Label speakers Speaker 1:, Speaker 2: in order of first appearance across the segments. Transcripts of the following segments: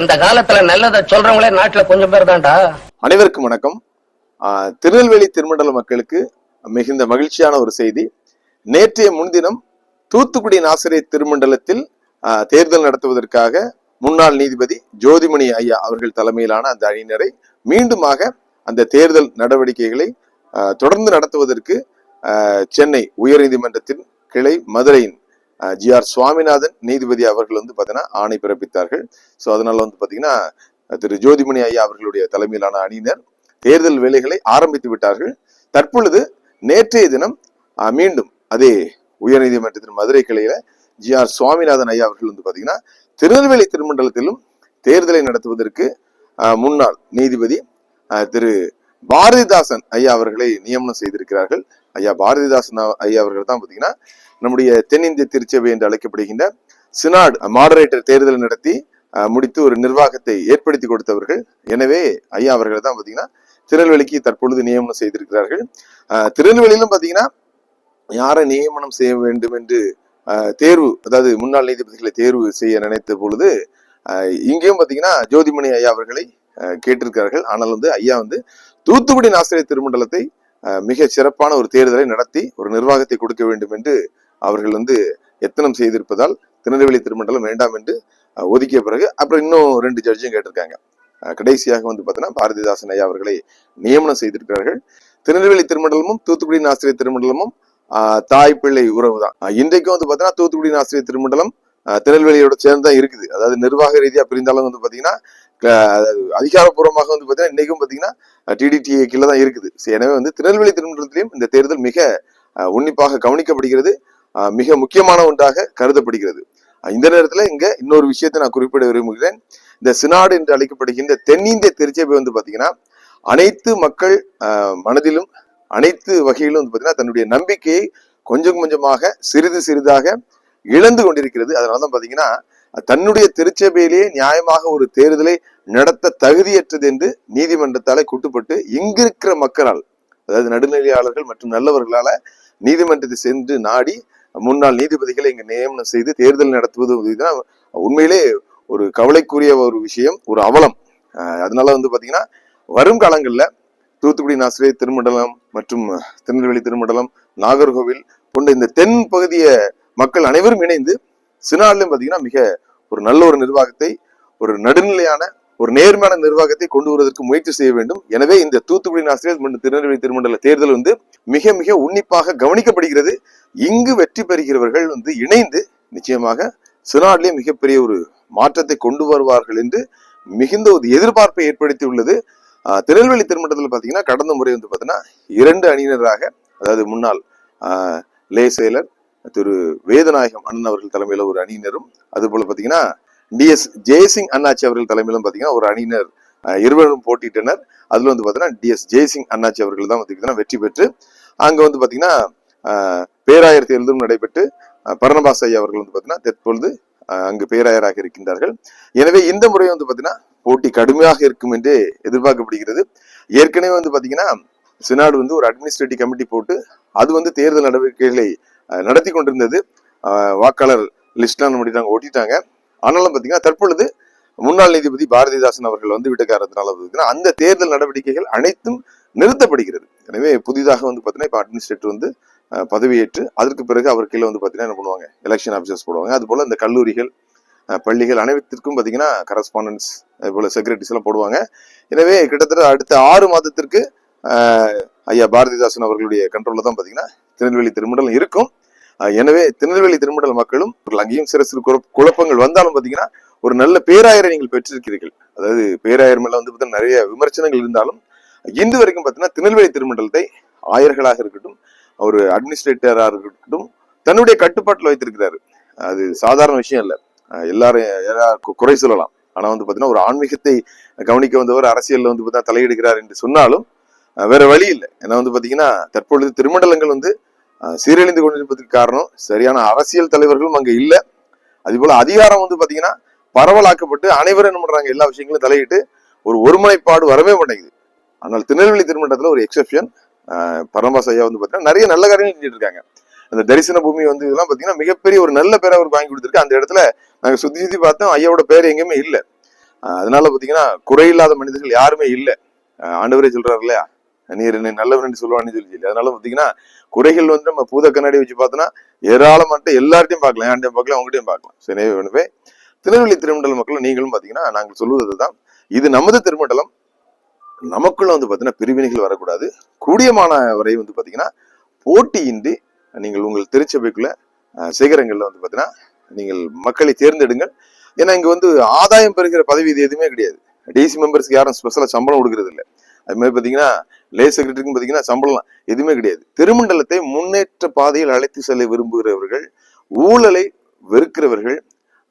Speaker 1: இந்த காலத்துல நல்லதை சொல்றவங்களே நாட்டுல கொஞ்சம் பேர் தான்டா.
Speaker 2: அனைவருக்கும் வணக்கம். திருநெல்வேலி திருமண்டல மக்களுக்கு மிகுந்த மகிழ்ச்சியான ஒரு செய்தி. நேற்றைய முன்தினம் தூத்துக்குடி நாசிரியர் திருமண்டலத்தில் ஆஹ் தேர்தல் நடத்துவதற்காக முன்னாள் நீதிபதி ஜோதிமணி ஐயா அவர்கள் தலைமையிலான அந்த அணியினரை மீண்டுமாக அந்த தேர்தல் நடவடிக்கைகளை ஆஹ் தொடர்ந்து நடத்துவதற்கு ஆஹ் சென்னை உயர்நீதிமன்றத்தின் கிளை மதுரையின் ஜி ஆர் சுவாமிநாதன் நீதிபதி அவர்கள் வந்து பார்த்தீங்கன்னா ஆணை பிறப்பித்தார்கள். ஸோ அதனால வந்து பார்த்தீங்கன்னா திரு ஜோதிமணி ஐயா அவர்களுடைய தலைமையிலான அணியினர் தேர்தல் வேலைகளை ஆரம்பித்து விட்டார்கள். தற்பொழுது நேற்றைய தினம் மீண்டும் அதே உயர்நீதிமன்றத்தின் மதுரை கிளையில ஜி ஆர் சுவாமிநாதன் ஐயா அவர்கள் வந்து பாத்தீங்கன்னா திருநெல்வேலி திருமண்டலத்திலும் தேர்தலை நடத்துவதற்கு ஆஹ், முன்னாள் நீதிபதி திரு பாரதிதாசன் ஐயா அவர்களை நியமனம் செய்திருக்கிறார்கள். ஐயா பாரதிதாசன் ஐயா அவர்கள் தான் பாத்தீங்கன்னா நம்முடைய தென்னிந்திய திருச்சபை என்று அழைக்கப்படுகின்ற சினாட் மாடரேட்டர் தேர்தல் நடத்தி முடித்து ஒரு நிர்வாகத்தை ஏற்படுத்தி கொடுத்தவர்கள். எனவே ஐயா அவர்கள் தான் பாத்தீங்கன்னா திருநெல்வேலிக்கு தற்பொழுது நியமனம் செய்திருக்கிறார்கள். ஆஹ், திருநெல்வேலியிலும் பாத்தீங்கன்னா யாரை நியமனம் செய்ய வேண்டும் என்று தேர்வு அதாவது முன்னாள் நீதிபதிகளை தேர்வு செய்ய நினைத்த பொழுது இங்கேயும் பாத்தீங்கன்னா ஜோதிமணி ஐயா அவர்களை கேட்டிருக்கிறார்கள். ஆனால் வந்து ஐயா வந்து தூத்துக்குடி நாசிரியர் திருமண்டலத்தை மிக சிறப்பான ஒரு தேர்தலை நடத்தி ஒரு நிர்வாகத்தை கொடுக்க வேண்டும் என்று அவர்கள் வந்து எத்தனம் செய்திருப்பதால் திருநெல்வேலி திருமண்டலம் வேண்டாம் என்று ஒதுக்கிய பிறகு அப்புறம் இன்னும் ரெண்டு ஜட்ஜும் கேட்டிருக்காங்க. கடைசியாக வந்து பார்த்தீங்கன்னா பாரதிதாசன் ஐயா அவர்களை நியமனம் செய்திருக்கிறார்கள். திருநெல்வேலி திருமண்டலமும் தூத்துக்குடி நாசிரியர் திருமண்டலமும் தாய் பிள்ளை உறவு தான். இன்றைக்கும் வந்து பார்த்தீங்கன்னா தூத்துக்குடி நாசிரியர் திருமண்டலம் திருநெல்வேலியோட சேர்ந்து தான் இருக்குது. அதாவது நிர்வாக ரீதியாக பிரிந்தாலும் வந்து பார்த்தீங்கன்னா அதிகாரப்பூர்வமாக வந்து பார்த்தீங்கன்னா இன்னைக்கும் பார்த்தீங்கன்னா டிடிடிஏ கீழே தான் இருக்குது. எனவே வந்து திருநெல்வேலி திருமணத்திலையும் இந்த தேர்தல் மிக உன்னிப்பாக கவனிக்கப்படுகிறது மிக முக்கியமான ஒன்றாக கருதப்படுகிறது. இந்த நேரத்தில் இங்க இன்னொரு விஷயத்தை நான் குறிப்பிட விரும்புகிறேன். இந்த சினாடு என்று அழைக்கப்படுகின்ற தென்னிந்திய திருச்சபை வந்து பாத்தீங்கன்னா அனைத்து மக்கள் மனதிலும் அனைத்து வகையிலும் வந்து பாத்தீங்கன்னா தன்னுடைய நம்பிக்கையை கொஞ்சம் கொஞ்சமாக சிறிது சிறிதாக இழந்து கொண்டிருக்கிறது. அதனாலதான் பாத்தீங்கன்னா தன்னுடைய திருச்சபையிலேயே நியாயமாக ஒரு தேர்தலை நடத்த தகுதியற்றது என்று நீதிமன்றத்தால கூட்டுப்பட்டு இங்கிருக்கிற மக்களால் அதாவது நடுநிலையாளர்கள் மற்றும் நல்லவர்களால நீதிமன்றத்தை சென்று நாடி முன்னாள் நீதிபதிகளை இங்கு நியமனம் செய்து தேர்தல் நடத்துவது உண்மையிலே ஒரு கவலைக்குரிய ஒரு விஷயம் ஒரு அவலம். அதனால வந்து பாத்தீங்கன்னா வரும் காலங்கள்ல தூத்துக்குடி நாசிரே திருமண்டலம் மற்றும் திருநெல்வேலி திருமண்டலம் நாகர்கோவில் போன்ற இந்த தென் பகுதிய மக்கள் அனைவரும் இணைந்து சினாடிலும் பார்த்தீங்கன்னா மிக ஒரு நல்ல ஒரு நிர்வாகத்தை ஒரு நடுநிலையான ஒரு நேர்மையான நிர்வாகத்தை கொண்டு வருவதற்கு முயற்சி செய்ய வேண்டும். எனவே இந்த தூத்துக்குடி ஆசிரியர் மற்றும் திருநெல்வேலி திருமண்டல தேர்தல் வந்து மிக மிக உன்னிப்பாக கவனிக்கப்படுகிறது. இங்கு வெற்றி பெறுகிறவர்கள் வந்து இணைந்து நிச்சயமாக சினாட்லேயே மிகப்பெரிய ஒரு மாற்றத்தை கொண்டு வருவார்கள் என்று மிகுந்த ஒரு எதிர்பார்ப்பை ஏற்படுத்தி உள்ளது திருநெல்வேலி திருமண்டலத்தில் பார்த்தீங்கன்னா கடந்த முறை வந்து பார்த்தீங்கன்னா இரண்டு அணியினராக அதாவது முன்னாள் லே செயலர் திரு வேதநாயகம் அண்ணன் அவர்கள் தலைமையில ஒரு அணியினரும் அது போல பார்த்தீங்கன்னா டிஎஸ் ஜெயசிங் அண்ணாச்சி அவர்கள் தலைமையிலும் பார்த்தீங்கன்னா ஒரு அணியினர் இருவரும் போட்டியிட்டனர். அதுல வந்து பார்த்தீங்கன்னா டிஎஸ் ஜெயசிங் அண்ணாச்சி அவர்கள் தான் பார்த்தீங்கன்னா வெற்றி பெற்று அங்க வந்து பார்த்தீங்கன்னா பேராயர் தேர்தலும் நடைபெற்று பரணபாஸ் ஐயா அவர்கள் வந்து பார்த்தீங்கன்னா தற்பொழுது அங்கு பேராயராக இருக்கின்றார்கள். எனவே இந்த முறை வந்து பார்த்தீங்கன்னா போட்டி கடுமையாக இருக்கும் என்று எதிர்பார்க்கப்படுகிறது. ஏற்கனவே வந்து பார்த்தீங்கன்னா சினாடு வந்து ஒரு அட்மினிஸ்ட்ரேட்டிவ் கமிட்டி போட்டு அது வந்து தேர்தல் நடவடிக்கைகளை நடத்தி கொண்டிருந்தது வாக்காளர் லிஸ்ட்லாம் நம்ம நாங்கள் ஓட்டிட்டாங்க ஆனாலும் பார்த்தீங்கன்னா தற்பொழுது முன்னாள் நீதிபதி பாரதிதாசன் அவர்கள் வந்து விட்ட காரணத்தினால பார்த்தீங்கன்னா அந்த தேர்தல் நடவடிக்கைகள் அனைத்தும் நிறுத்தப்படுகிறது. எனவே புதிதாக வந்து பார்த்தீங்கன்னா இப்போ அட்மினிஸ்ட்ரேட்டர் வந்து பதவியேற்று அதற்கு பிறகு அவர் கீழே வந்து பார்த்தீங்கன்னா என்ன பண்ணுவாங்க? எலெக்ஷன் ஆஃபீஸர்ஸ் போடுவாங்க. அதுபோல் இந்த கல்லூரிகள் பள்ளிகள் அனைத்திற்கும் பார்த்தீங்கன்னா கரஸ்பாண்டன்ஸ் அதுபோல் செக்ரட்டரிஸ் எல்லாம் போடுவாங்க. எனவே கிட்டத்தட்ட அடுத்த ஆறு மாதத்திற்கு ஐயா பாரதிதாசன் அவர்களுடைய கண்ட்ரோலில் தான் பார்த்தீங்கன்னா திருநெல்வேலி திருமண்டலம் இருக்கும். எனவே திருநெல்வேலி திருமண்டல மக்களும் அங்கேயும் சிறு சிறு குழப்பங்கள் வந்தாலும் பார்த்தீங்கன்னா ஒரு நல்ல பேராயரை நீங்கள் பெற்றிருக்கிறீர்கள். அதாவது பேராயர் மேல வந்து பார்த்தீங்கன்னா நிறைய விமர்சனங்கள் இருந்தாலும் இன்று வரைக்கும் பார்த்தீங்கன்னா திருநெல்வேலி திருமண்டலத்தை ஆயர்களாக இருக்கட்டும் ஒரு அட்மினிஸ்ட்ரேட்டராக இருக்கட்டும் தன்னுடைய கட்டுப்பாட்டில் வைத்திருக்கிறாரு. அது சாதாரண விஷயம் இல்லை. எல்லாரும் எல்லா- குறை சொல்லலாம். ஆனா வந்து பாத்தீங்கன்னா ஒரு ஆன்மீகத்தை கவனிக்க வந்தவர் அரசியல்ல வந்து பார்த்தா தலையிடுகிறார் என்று சொன்னாலும் வேற வழி இல்லை. ஏன்னா வந்து பாத்தீங்கன்னா தற்பொழுது திருமண்டலங்கள் வந்து சீரழிந்து கொண்டிருப்பதற்கு காரணம் சரியான அரசியல் தலைவர்களும் அங்க இல்லை. அதுபோல் அதிகாரம் வந்து பாத்தீங்கன்னா பரவலாக்கப்பட்டு அனைவரும் என்ன பண்றாங்க எல்லா விஷயங்களும் தலையிட்டு ஒரு ஒருமுனைப்பாடு வரவே மாட்டேங்குது. ஆனால் திருநெல்வேலி திருமண்டலத்துல ஒரு எக்ஸெப்ஷன் பரமபாஸ் ஐயா வந்து பாத்தீங்கன்னா நிறைய நல்ல காரியங்கள் செஞ்சுட்டு இருக்காங்க. அந்த தரிசன பூமி வந்து இதெல்லாம் பாத்தீங்கன்னா மிகப்பெரிய ஒரு நல்ல பேரை அவர் வாங்கி கொடுத்துருக்கு. அந்த இடத்துல நாங்க சுத்தி சுத்தி பார்த்தோம் ஐயாவோட பேர் எங்கேயுமே இல்லை. அதனால பாத்தீங்கன்னா குறையில்லாத மனிதர்கள் யாருமே இல்லை. ஆண்டவரே சொல்றாரு இல்லையா? நீர் என்னை நல்லவர் என்று சொல்லுவான்னு சொல்லி சொல்லி. அதனால பாத்தீங்கன்னா குறைகள் வந்து நம்ம பூத கண்ணாடி வச்சு பார்த்தோன்னா ஏராளமாட்ட எல்லார்ட்டையும் பார்க்கலாம். யார்ட்டையும் பார்க்கலாம் அவங்ககிட்டயும் பார்க்கலாம். சரி எனவே திருநெல்வேலி திருமண்டல மக்கள் நீங்களும் பாத்தீங்கன்னா நாங்கள் சொல்வது அதுதான் இது நமது திருமண்டலம். நமக்குள்ள வந்து பாத்தீங்கன்னா பிரிவினைகள் வரக்கூடாது. கூடியமான வரை வந்து பாத்தீங்கன்னா போட்டியின்றி நீங்கள் உங்கள் திருச்சபைக்குள்ள அஹ், சிகரங்கள்ல வந்து பாத்தீங்கன்னா நீங்கள் மக்களை தேர்ந்தெடுங்கள். ஏன்னா இங்க வந்து ஆதாயம் பெறுகிற பதவி இது எதுவுமே கிடையாது. டிசி மெம்பர்ஸ்க்கு யாரும் ஸ்பெஷலா சம்பளம் கொடுக்கறது இல்லை அது மாதிரி பாத்தீங்கன்னா லே செக்ரட்டரிக்கும் பாத்தீங்கன்னா சம்பளம் எதுவுமே கிடையாது. திருமண்டலத்தை முன்னேற்ற பாதையில் அழைத்து செல்ல விரும்புகிறவர்கள் ஊழலை வெறுக்கிறவர்கள்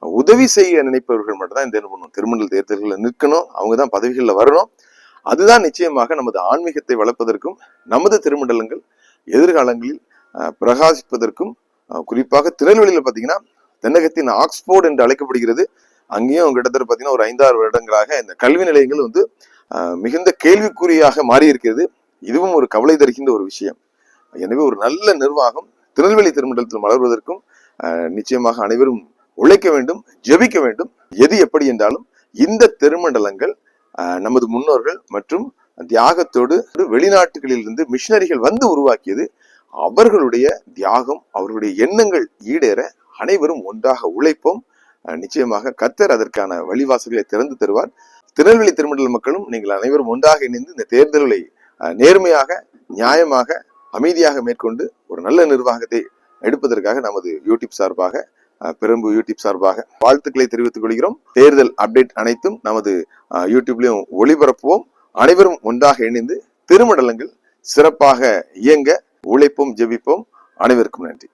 Speaker 2: உதவி செய்ய நினைப்பவர்கள் மட்டும்தான் இந்த என்ன பண்ணணும்? திருமண்டல தேர்தல்களில் நிற்கணும் அவங்க தான் பதவிகளில் வரணும். அதுதான் நிச்சயமாக நமது ஆன்மீகத்தை வளர்ப்பதற்கும் நமது திருமண்டலங்கள் எதிர்காலங்களில் பிரகாசிப்பதற்கும் குறிப்பாக திருநெல்வேலியில் பார்த்தீங்கன்னா தென்னகத்தின் ஆக்ஸ்போர்ட் என்று அழைக்கப்படுகிறது. அங்கேயும் கிட்டத்தட்ட பார்த்தீங்கன்னா ஒரு ஐந்தாறு வருடங்களாக இந்த கல்வி நிலையங்கள் வந்து மிகுந்த கேள்விக்குறியாக மாறி இருக்கிறது இதுவும் ஒரு கவலை தருகின்ற ஒரு விஷயம். எனவே ஒரு நல்ல நிர்வாகம் திருநெல்வேலி திருமண்டலத்தில் மலர்வதற்கும் நிச்சயமாக அனைவரும் உழைக்க வேண்டும் ஜெபிக்க வேண்டும். எது எப்படி என்றாலும் இந்த திருமண்டலங்கள் நமது முன்னோர்கள் மற்றும் தியாகத்தோடு வெளிநாட்டுகளில் இருந்து மிஷினரிகள் வந்து உருவாக்கியது அவர்களுடைய தியாகம் அவர்களுடைய எண்ணங்கள் ஈடேற அனைவரும் ஒன்றாக உழைப்போம். நிச்சயமாக கத்தர் அதற்கான வழிவாசல்களை திறந்து தருவார். திருநெல்வேலி திருமண்டல மக்களும் நீங்கள் அனைவரும் ஒன்றாக இணைந்து இந்த தேர்தல்களை அஹ், நேர்மையாக நியாயமாக அமைதியாக மேற்கொண்டு ஒரு நல்ல நிர்வாகத்தை எடுப்பதற்காக நமது யூடியூப் சார்பாக பெரும்பு யூடியூப் சார்பாக வாழ்த்துக்களை தெரிவித்துக் கொள்கிறோம். தேர்தல் அப்டேட் அனைத்தும் நமது யூடியூப்லையும் யூடியூப்லயும் ஒளிபரப்புவோம். அனைவரும் ஒன்றாக இணைந்து திருமண்டலங்கள் சிறப்பாக இயங்க உழைப்போம் ஜெபிப்போம். அனைவருக்கும் நன்றி.